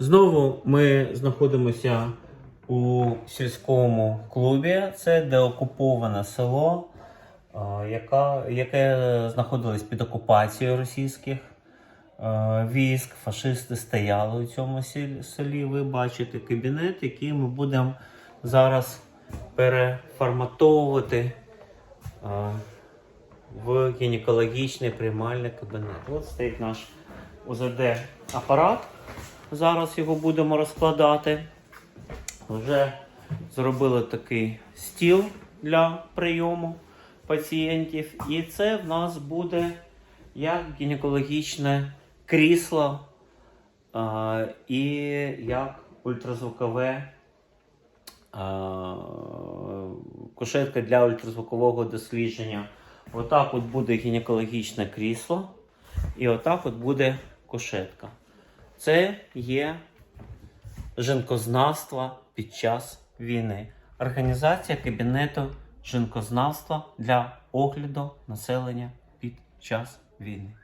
Знову ми знаходимося у сільському клубі. Це деокуповане село, яка, яке знаходилось під окупацією російських е, військ. Фашисти стояли у цьому селі. Ви бачите кабінет, який ми будемо зараз переформатовувати е, в гінекологічний приймальний кабінет. От стоїть наш УЗД апарат. Зараз його будемо розкладати. Вже зробили такий стіл для прийому пацієнтів. І це в нас буде як гінекологічне крісло а, і як ультразвукове а, кушетка для ультразвукового дослідження. Отак от буде гінекологічне крісло, і отак от буде кушетка. Це є жінкознавство під час війни. Організація кабінету жінкознавства для огляду населення під час війни.